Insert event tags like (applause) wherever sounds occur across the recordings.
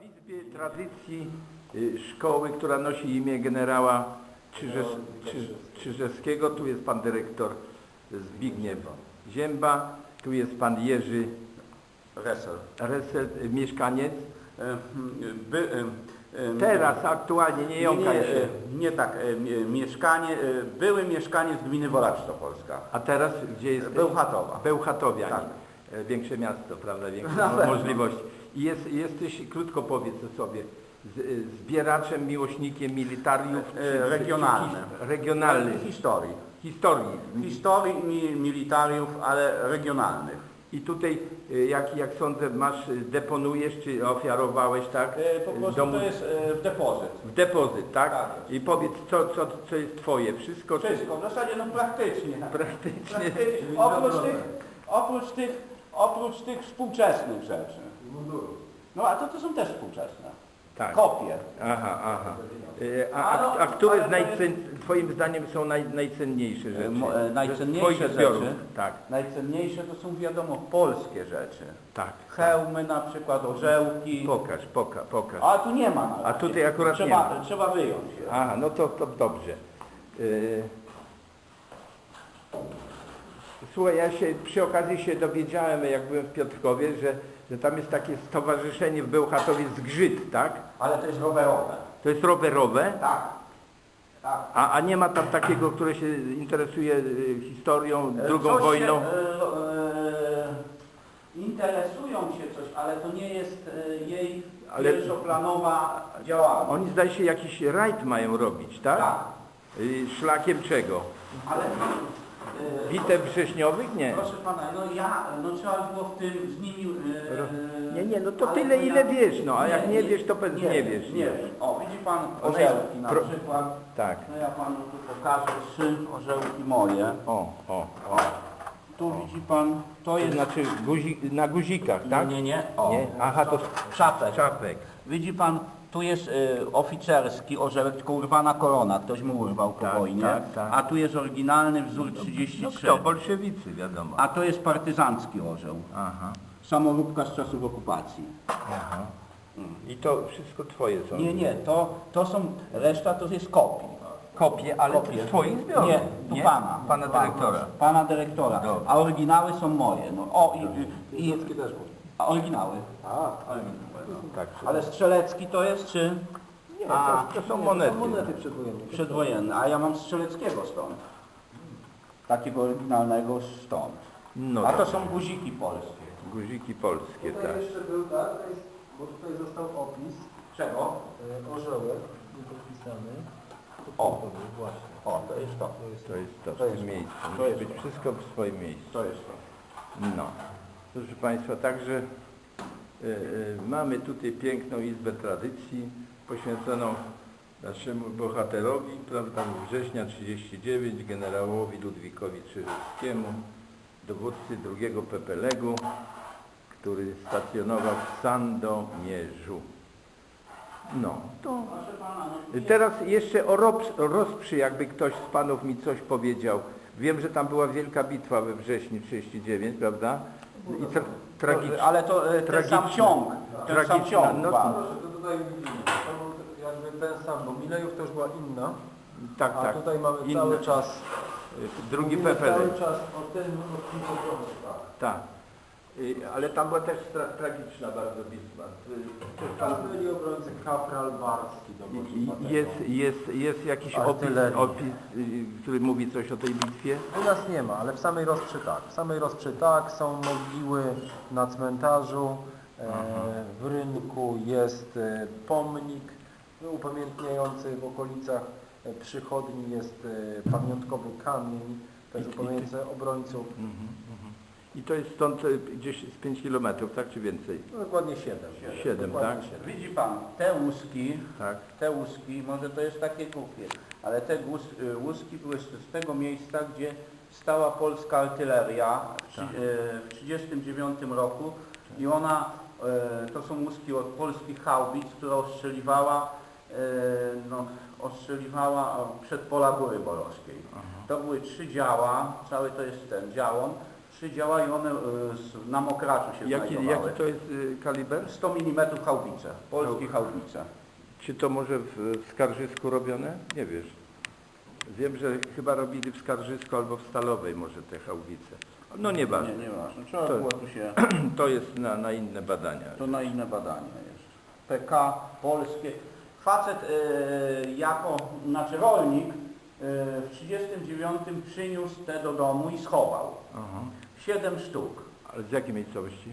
W Izbie Tradycji y, szkoły, która nosi imię generała Czyżes, Czyż, Czyżewskiego, tu jest pan dyrektor Zbigniew Zięba, tu jest pan Jerzy Resel. Resel, y, mieszkaniec. E, By, e, e, Teraz aktualnie, nie nie, jąka nie, się. e, nie tak, e, mie- mieszkanie, e, były mieszkaniec gminy Wolacz Polska. A teraz gdzie jest? Bełchatowa. Bełchatowianie. Tak. E, Większe miasto, prawda? Większe Na pewno. możliwości. I jest, jesteś, krótko powiedz o sobie, z, y, zbieraczem, miłośnikiem militariów. E, regionalnym. Regionalnych. Historii. Historii. Historii mi, militariów, ale regionalnych. I tutaj, y, jak, jak sądzę, masz, deponujesz, czy ofiarowałeś, tak? E, Po prostu Domu- to jest e, depozyt. W depozyt, tak? Tak I powiedz, co, co, co jest twoje? Wszystko? czy- Wszystko, w zasadzie no praktycznie. Praktycznie. Praktycznie. Oprócz tych, oprócz tych, oprócz tych współczesnych rzeczy. No a to, to są też współczesne. Tak. Kopie. Aha, aha. Y, A, Ale- a, a które ale z to najcen, twoim zdaniem są naj, najcenniejsze rzeczy? mo- e, Ze najcenniejsze twoich zbiorów. rzeczy? Tak, Najcenniejsze to są wiadomo polskie rzeczy. tak. Hełmy na przykład, orzełki. Pokaż, poka, pokaż. A tu nie ma na A tutaj akurat trzeba, nie ma. Trzeba wyjąć je. Aha, no to, to dobrze. Y, Słuchaj, ja się przy okazji się dowiedziałem, jak byłem w Piotrkowie, że, że tam jest takie stowarzyszenie w Bełchatowie Zgrzyt, tak? Ale to jest rowerowe. To jest rowerowe, Tak. Tak. a, a nie ma tam takiego, które się interesuje y, historią, E, drugą coś wojną. Się, e, e, interesują się coś, ale to nie jest e, jej Ale- pierwszoplanowa działalność. Oni zdaje się jakiś rajd mają robić, tak? Tak. Y, Szlakiem czego? Ale e, Bitew wrześniowych? Nie. proszę pana, no ja, no trzeba było w tym z nimi... e, Ro- nie, nie, no to tyle, ja- ile wiesz, no, a jak nie wiesz, to powiedz, nie wiesz, Nie nie. wiem. O, widzi pan orzełki na pro- przykład. Tak. No ja panu tu pokażę trzy orzełki moje. O, o, O, tu widzi pan, to To jest... znaczy na guzikach, tak? Nie, nie, o. Nie? Aha, to Czapek. czapek. Widzi pan, tu jest y, oficerski orzełek, tylko urwana korona, ktoś mu urwał po Tak, wojnie. tak, tak. A tu jest oryginalny wzór No 33. kto? Bolszewicy, wiadomo. A to jest partyzancki orzeł. Aha, Samoróbka z czasów okupacji. aha. I to wszystko twoje są? Nie, nie, to, to są, reszta to jest kopii. Kopie, ale Kopie. twoich zbiorów? Nie, tu pana. Pana dyrektora. Pana dyrektora. Dobra. A oryginały są moje. No, o, i, i, i, a oryginały. Tak. Ale strzelecki to jest, czy Nie, A. to, to są monety. przedwojenne? A ja mam strzeleckiego stąd. Takiego oryginalnego stąd. No A to tak. są guziki polskie. Guziki polskie, Tutaj tak. jeszcze był tak, to bo tutaj został opis, Czego? e, orzełek, niepodpisany. O. To właśnie. O, to jest to. To jest To jest to, w To jest tym to. miejscu. To Musi jest być to. wszystko w swoim miejscu. To jest to. No. Proszę Państwa, także y, y, mamy tutaj piękną Izbę Tradycji poświęconą naszemu bohaterowi, prawda, września 39, generałowi Ludwikowi Czyżewskiemu, dowódcy drugiego PPLEG-u, który stacjonował w Sandomierzu. No, to Teraz jeszcze o Rosprzy, jakby ktoś z Panów mi coś powiedział. Wiem, że tam była wielka bitwa we wrześniu 39, prawda? I tra ale to e, ten sam ciąg. Ten sam ciąg. no. Proszę, to tutaj widzimy, to był jakby ten sam, bo Milejów już była inna, Tak, a tak. tutaj mamy Inne. cały czas, Drugi mówimy PPL. cały czas o tym lotnisku tak. Tak. Y, Ale tam była też tra tragiczna bardzo bitwa. Y, Tam byli obrońcy kapral Barski, Jest, jest, jest jakiś opis, opis y, który mówi coś o tej bitwie? U nas nie ma, ale w samej Rosprzy tak. W samej Rosprzy tak, są mogiły na cmentarzu, e, w rynku jest e, pomnik upamiętniający w okolicach e, przychodni jest e, pamiątkowy kamień, też upamiętniający obrońców, I to jest stąd y, gdzieś z 5 kilometrów, tak czy więcej? no, dokładnie 7. Siedem, dokładnie tak? siedem. Widzi pan, te łuski, Tak. te łuski, może to jest takie głupie, ale te głus, y, łuski były z, z tego miejsca, gdzie stała polska artyleria w, trzy- e, w 1939 roku i ona, e, to są łuski od polskich haubic, która ostrzeliwała, e, no, ostrzeliwała przed pola Góry Bolowskiej. To były trzy działa, cały to jest ten działon, Trzy działa i one e, na mokraczu się Jaki, znajdowały. jaki to jest y, kaliber? 100 mm haubice, polskie haubice. Czy to może w, w Skarżysku robione? Nie wiesz. Wiem, że chyba robili w Skarżysku albo w Stalowej może te chałwice. No nieważne. Nie, nieważne. Trzeba To- było tu się... (clears throat) To jest na, na inne badania. To na inne badania jest. PK polskie. Facet e, jako, znaczy rolnik e, w 39 przyniósł te do domu i schował. Aha. Siedem sztuk. Ale z jakiej miejscowości?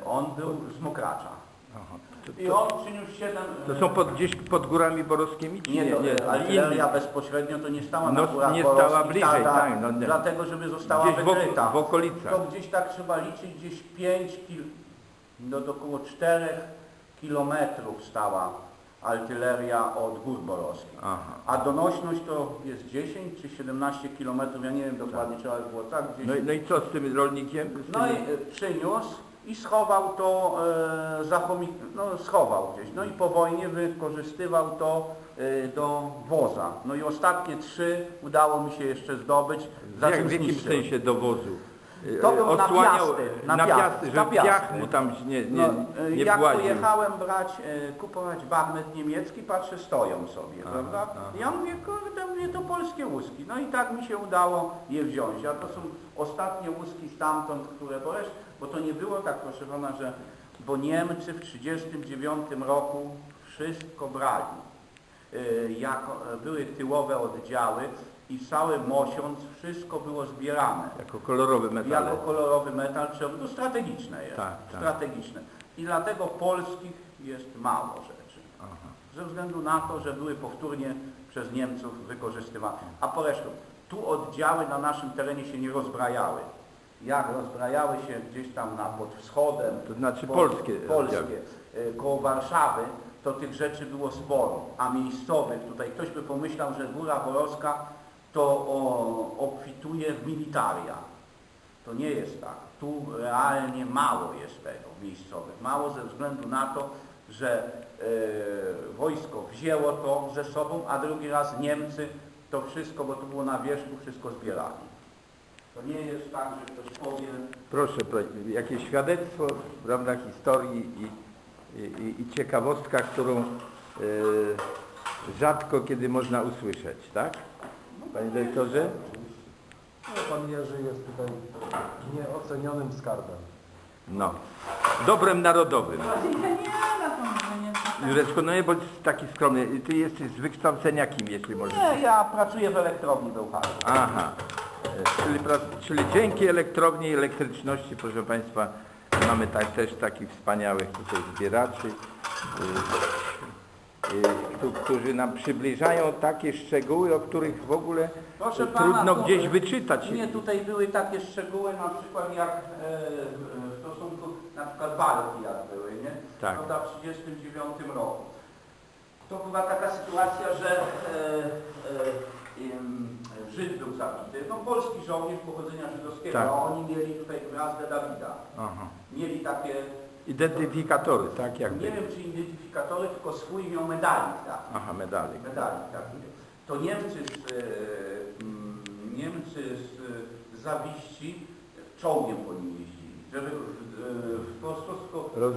E, on był z Mokracza. Aha. To, I to, on przyniósł siedem... to są pod, gdzieś pod górami borowskimi? Czy Nie, nie, to, nie, inny- bezpośrednio to nie stała No, na górach nie Borowskich, stała bliżej, ta- ta- tak, no nie. Dlatego, żeby została Gdzieś wykryta. w okolicach. To gdzieś tak trzeba liczyć, gdzieś 5 kil, do, do około 4 kilometrów stała artyleria od gór borowskich. Aha. A donośność to jest 10 czy 17 kilometrów, ja nie wiem dokładnie, trzeba by było tak gdzieś. No, i- no i co z tym rolnikiem? Z No i tymi- e, przyniósł i schował to, e, za chomi- no schował gdzieś. No i po wojnie wykorzystywał to e, do woza. No i ostatnie trzy udało mi się jeszcze zdobyć. Za Jak, czym w jakim zniszczyłem. sensie dowozu? Y, To był na Odsłaniał, piasty, na na piasty, piasty, na że piasty. piach mu tam nie, nie, No, e, nie jak właził. pojechałem brać, e, kupować bagnet niemiecki, patrzę, stoją sobie, Aha, prawda? aha. Ja mówię, kurde, mówię, to polskie łuski. No i tak mi się udało je wziąć. A to są ostatnie łuski stamtąd, które boresz, bo to nie było tak, proszę pana, że, bo Niemcy w 1939 roku wszystko brali. E, jako, e, były tyłowe oddziały i cały mosiąc wszystko było zbierane. Jako kolorowe metale. Jako kolorowy metal, to strategiczne jest. Tak, tak. Strategiczne. I dlatego polskich jest mało rzeczy. Aha. Ze względu na to, że były powtórnie przez Niemców wykorzystywane. A po resztę, tu oddziały na naszym terenie się nie rozbrajały. Jak rozbrajały się gdzieś tam na, pod wschodem, To znaczy po- polskie polskie oddziały. e, koło Warszawy, to tych rzeczy było sporo, a miejscowych, tutaj ktoś by pomyślał, że Góra Borowska to o, obfituje w militaria. To nie jest tak. Tu realnie mało jest tego miejscowych. Mało ze względu na to, że e, wojsko wzięło to ze sobą, a drugi raz Niemcy to wszystko, bo to było na wierzchu, wszystko zbierali. To nie jest tak, że ktoś powie, Proszę, pro- jakieś świadectwo, prawda, historii i, i, i ciekawostka, którą e, rzadko kiedy można usłyszeć, tak? Panie dyrektorze? No, Pan Jerzy jest tutaj nieocenionym skarbem. No. Dobrem narodowym. Nie, nie, na to może nie. Jureczko, no nie bądź taki skromny. Ty jesteś z wykształcenia kim, jeśli możesz? nie, ja pracuję w elektrowni Bełchatów. Aha. E, Czyli, pra- czyli dzięki elektrowni i elektryczności, proszę Państwa, mamy tak, też takich wspaniałych tutaj zbieraczy, którzy nam przybliżają takie szczegóły, o których w ogóle Proszę y, pana, trudno to- gdzieś wyczytać. Nie, tutaj były takie szczegóły, na przykład jak e, w stosunku, na przykład walki jak były, nie? Tak. Prawda, w 1939 roku. To była taka sytuacja, że e, e, Żyd był zabity, no polski żołnierz pochodzenia żydowskiego, Tak. a oni mieli tutaj gwiazdę Dawida. Aha. Mieli takie, Identyfikatory, tak nie jakby. wiem czy identyfikatory, tylko swój miał medalik taki. Aha, medalik. medali taki. To Niemcy z, e, mm, Niemcy z, z zawiści czołgiem po nim jeździli, żeby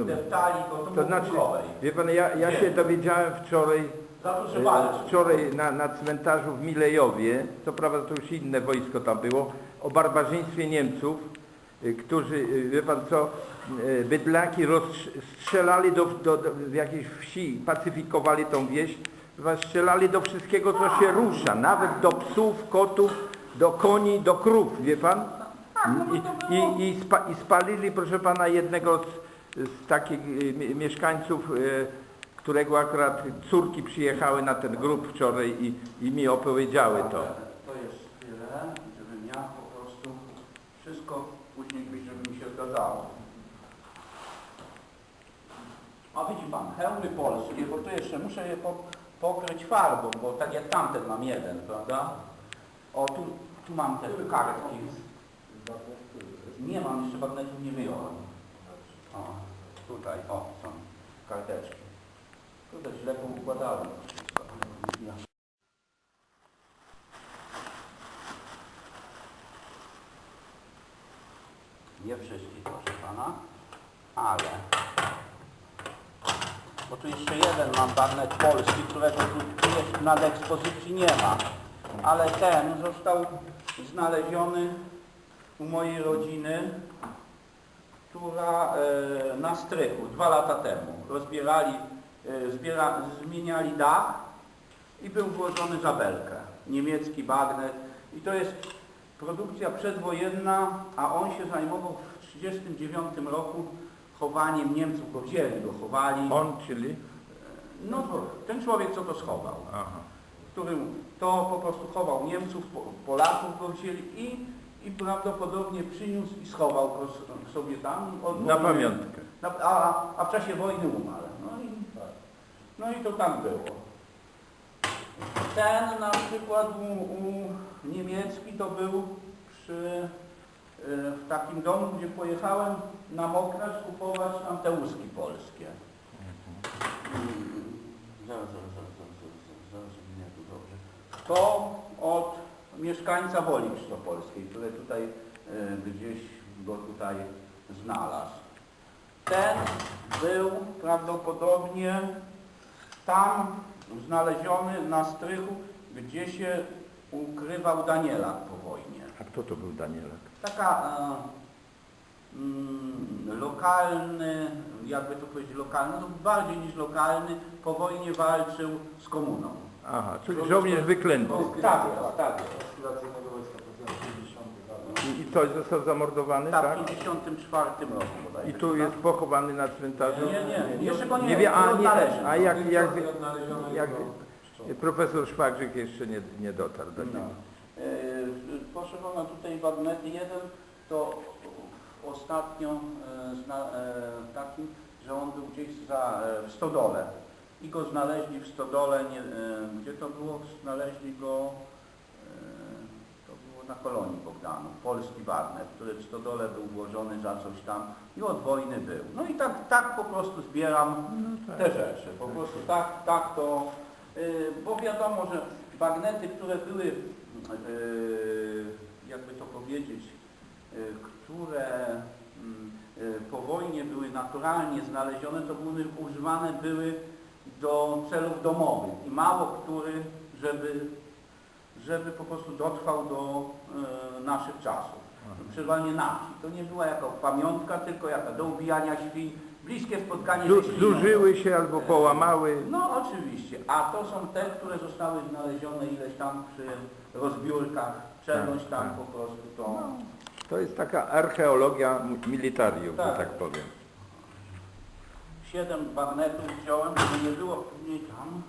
e, deptali go, to, To znaczy, wie Pan, ja, ja Nie. się dowiedziałem wczoraj, E. Wczoraj na, na cmentarzu w Milejowie, co prawda to już inne wojsko tam było, o barbarzyństwie Niemców, którzy, y, wie pan co, y, bydlaki rozstrzelali do, do, do jakiejś wsi, pacyfikowali tą wieś, strzelali do wszystkiego, co się rusza, nawet do psów, kotów, do koni, do krów, wie pan? I, i, i, spa, I spalili, proszę pana, jednego z, z takich y, mie- mieszkańców, y, którego akurat córki przyjechały na ten grób wczoraj i, i mi opowiedziały to. To jest tyle, żebym ja po prostu wszystko później gdzieś, żeby mi się zgadzało. A widzi pan, hełmy polskie, bo tu jeszcze muszę je po, pokryć farbą, bo tak jak tamten mam jeden, prawda? O, tu, tu mam te kartki. Nie mam, jeszcze bagnetów nie wyjąłem. O, tutaj, o, są karteczki. Kurde, źle poukładałem to wszystko. Ja. Nie wszystkich, proszę pana, ale... Bo tu jeszcze jeden mam bagnet polski, którego tu jest ekspozycji nie ma. Ale ten został znaleziony u mojej rodziny, która e, na strychu dwa lata temu rozbierali, e, zbiera, zmieniali dach i był włożony za belkę. Niemiecki bagnet. I to jest produkcja przedwojenna, a on się zajmował w 1939 roku chowaniem Niemców, go wzięli, go chowali. On, czyli? No, ten człowiek, co to schował, Aha. którym to po prostu chował Niemców, Po- Polaków go wzięli i, i prawdopodobnie przyniósł i schował go sobie tam. Od Na pamiątkę. Na, a, a w czasie wojny umarł. No i, no i to tak było. Ten na przykład u, u niemiecki to był przy, y, w takim domu, gdzie pojechałem na Mokrasz kupować tam te łuski polskie. Zaraz, zaraz, zaraz, zaraz, zaraz, nie tu dobrze. To od mieszkańca Woli Krzyżopolskiej, który tutaj y, gdzieś go tutaj znalazł. Ten był prawdopodobnie tam znaleziony na strychu, gdzie się ukrywał Danielak po wojnie. A kto to był Danielek? Taka e, mm, lokalny, jakby to powiedzieć lokalny, no bardziej niż lokalny, po wojnie walczył z komuną. Aha, czyli żołnierz wyklęty. Tak tak jest. Konspiracyjnego wojska w 50 latach. I, I coś został zamordowany, Tak, tak? w 54 roku bodajże. I tu jest pochowany na cmentarzu? Nie, nie, jeszcze go nie, Nie wie, a, nie, a jak, jak, Odnalezione jak jego szczątki. Profesor Szwagrzyk jeszcze nie, nie dotarł do No. niego. E, Proszę pana, tutaj bagnet jeden to ostatnio e, zna, e, takim, że on był gdzieś za, e, w stodole i go znaleźli w stodole, nie, e, gdzie to było? Znaleźli go, e, to było na kolonii Bogdanów, polski bagnet, który w stodole był włożony za coś tam i od wojny był. No i tak, tak po prostu zbieram te rzeczy, po prostu tak, tak to, bo wiadomo, że bagnety, które były, y, jakby to powiedzieć, y, które mm, y, po wojnie były naturalnie znalezione, to były używane były do celów domowych i mało który, żeby, żeby po prostu dotrwał do y, naszych czasów. Przeważnie na wsi. To nie była jako pamiątka, tylko jaka do ubijania świń, bliskie spotkanie Du, ze świnią. zużyły się albo połamały. No oczywiście, a to są te, które zostały znalezione ileś tam przy rozbiórkach, czegoś tam tak. po prostu to... To jest taka archeologia militarium, że Tak. tak powiem. Siedem bagnetów wziąłem, żeby nie było później tam.